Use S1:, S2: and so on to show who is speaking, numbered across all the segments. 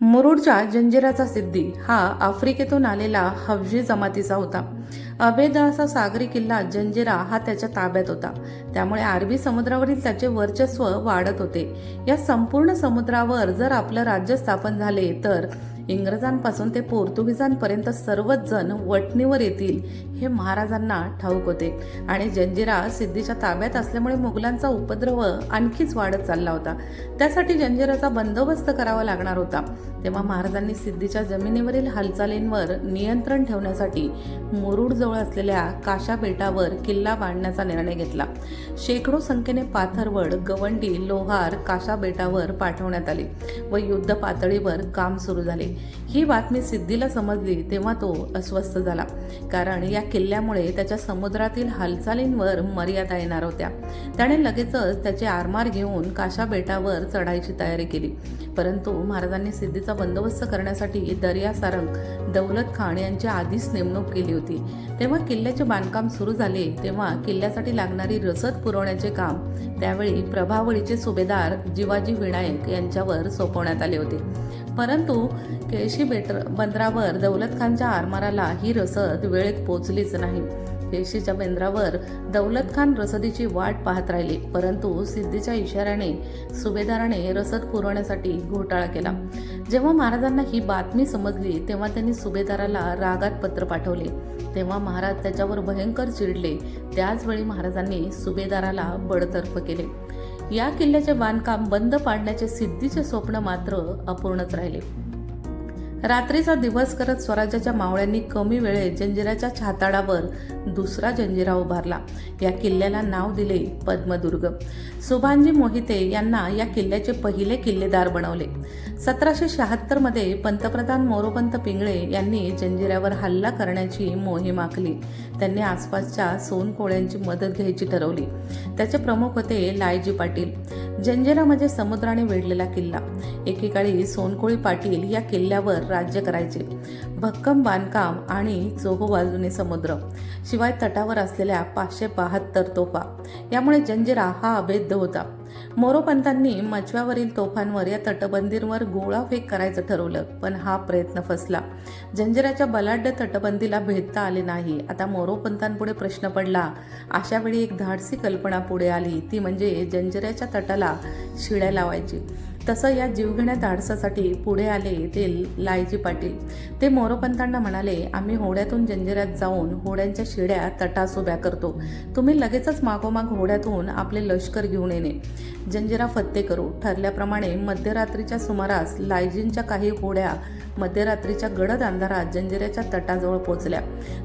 S1: मुरुडच्या जंजिराचा सिद्धी हा आफ्रिकेतून आलेला हवजी जमातीचा होता. अभेद असा सागरी किल्ला जंजिरा हा त्याच्या ताब्यात होता. त्यामुळे अरबी समुद्रावरील त्याचे वर्चस्व वाढत होते. या संपूर्ण समुद्रावर जर आपलं राज्य स्थापन झाले तर इंग्रजांपासून ते पोर्तुगीजांपर्यंत सर्वच जण वटणीवर येतील हे महाराजांना ठाऊक होते. आणि जंजिरा सिद्धीच्या ताब्यात असल्यामुळे मुघलांचा उपद्रव आणखीच वाढत चालला होता. त्यासाठी जंजिराचा बंदोबस्त करावा लागणार होता. तेव्हा महाराजांनी सिद्धीच्या जमिनीवरील हालचालींवर नियंत्रण ठेवण्यासाठी मुरुडजवळ असलेल्या काशा बेटावर किल्ला बांधण्याचा निर्णय घेतला. शेकडो संख्येने पाथरवड गवंडी लोहार काशा बेटावर पाठवण्यात आले व युद्ध पातळीवर काम सुरू झाले. ही बातमी सिद्धीला समजली तेव्हा तो अस्वस्थ झाला. कारण या किल्ल्यामुळे त्याच्या समुद्रातील हालचालींवर मर्यादा येणार होत्या. त्याने लगेचच त्याचे आरमार घेऊन काशा बेटावर चढायची तयारी केली. परंतु महाराजांनी सिद्धीचा बंदोबस्त करण्यासाठी दर्या सारंग दौलत खान यांची आधीच नेमणूक केली होती. तेव्हा किल्ल्याचे बांधकाम सुरू झाले तेव्हा किल्ल्यासाठी लागणारी रसद पुरवण्याचे काम त्यावेळी प्रभावळीचे सुभेदार जिवाजी विनायक यांच्यावर सोपवण्यात आले होते. परंतु केळशी बेटर बंदरावर दौलत खानच्या आरमाराला ही रसद वेळेत पोचलीच नाही. केळशीच्या बेंद्रावर दौलत खान रसदीची वाट पाहत राहिले परंतु सिद्धीच्या इशाऱ्याने सुभेदाराने रसद पुरवण्यासाठी घोटाळा केला. जेव्हा महाराजांना ही बातमी समजली तेव्हा त्यांनी सुभेदाराला रागात पत्र पाठवले. तेव्हा महाराज त्याच्यावर भयंकर चिडले. त्याचवेळी महाराजांनी सुभेदाराला बडतर्फ केले. या किल्ल्याचे बांधकाम बंद पाडण्याचे सिद्धीचे स्वप्न मात्र अपूर्णच राहिले. रात्रीचा दिवस करत स्वराज्याच्या मावळ्यांनी कमी वेळेत जंजिराच्या छाताडावर दुसरा जंजिरा उभारला. या किल्ल्याला नाव दिले पद्मदुर्ग. सुभानजी मोहिते यांना या किल्ल्याचे पहिले किल्लेदार बनवले. सतराशे शहात्तरमध्ये पंतप्रधान मोरोपंत पिंगळे यांनी जंजिऱ्यावर हल्ला करण्याची मोहीम आखली. त्यांनी आसपासच्या सोनकोळ्यांची मदत घ्यायची ठरवली. त्याचे प्रमुख होते लायजी पाटील. जंजिरा म्हणजे समुद्राने वेढलेला किल्ला. एकेकाळी सोनकोळी पाटील या किल्ल्यावर राज्य करायचे. भक्कम बांधकाम आणि चोहो बाजूने समुद्र. शिवाय तटावर असलेल्या पाचशे बहात्तर तोफा. यामुळे जंजिरा हा अभेद्य होता. मोरोपंतांनी मचव्यावरील तोफांवर या तटबंदींवर गोळाफेक करायचं ठरवलं पण हा प्रयत्न फसला. जंजिराच्या बलाढ्य तटबंदीला भेदता आले नाही. आता मोरोपंतांपुढे प्रश्न पडला अशा वेळी एक धाडसी कल्पना पुढे आली. ती म्हणजे जंजिऱ्याच्या तटाला शिड्या लावायची. तसं या जीवघेण्या धाडसासाठी पुढे आले ते लायजी पाटील. ते मोरोपंतांना म्हणाले आम्ही होड्यातून जंजिऱ्यात जाऊन होड्यांच्या शिड्या तटास उभ्या करतो. तुम्ही लगेचच मागोमाग होड्यातून आपले लष्कर घेऊन येणे. जंजिरा फत्ते करू ठरल्याप्रमाणे मध्यरात्रीच्या सुमारास लायजींच्या काही होड्या मध्यरात्रीच्या गडद अंधारात जंजिऱ्याच्या तटाजवळ पोचल्या.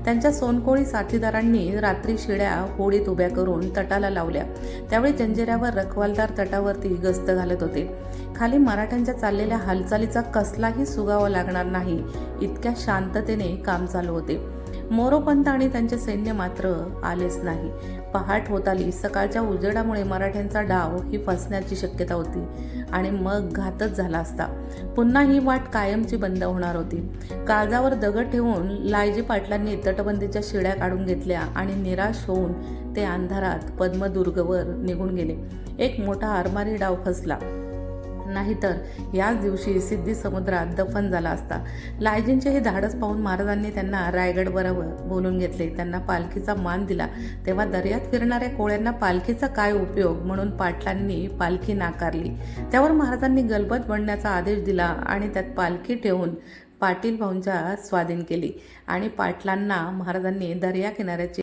S1: त्यांच्या सोनकोळी साथीदारांनी रात्री शिड्या होडीत उभ्या करून तटाला लावल्या. त्यावेळी जंजिऱ्यावर रखवालदार तटावरती गस्त घालत होते. खाली मराठ्यांच्या चाललेल्या हालचालीचा कसलाही सुगावा लागणार नाही इतक्या शांततेने काम चालू होते. मोरोपंत आणि त्यांचे सैन्य मात्र आलेच नाही. पहाट होत आली. सकाळच्या उजेडामुळे मराठ्यांचा डाव ही फसण्याची शक्यता होती आणि मग घातच झाला असता. पुन्हा ही वाट कायमची बंद होणार होती. काळजावर दगड ठेवून लायजी पाटलांनी तटबंदीच्या शिड्या काढून घेतल्या आणि निराश होऊन ते अंधारात पद्मदुर्गवर निघून गेले. एक मोठा आरमारी डाव फसला. नाहीतर याच दिवशी सिद्धी समुद्रात दफन झाला असता. लायजींचे हे धाडस पाहून महाराजांनी त्यांना रायगडबरोबर बोलून घेतले. त्यांना पालखीचा मान दिला. तेव्हा दर्यात फिरणाऱ्या कोळ्यांना पालखीचा काय उपयोग म्हणून पाटलांनी पालखी नाकारली. त्यावर महाराजांनी गलबत बनण्याचा आदेश दिला आणि त्यात पालखी ठेवून पाटील भाऊंच्या स्वाधीन केली. आणि पाटलांना महाराजांनी दर्या किनाऱ्याची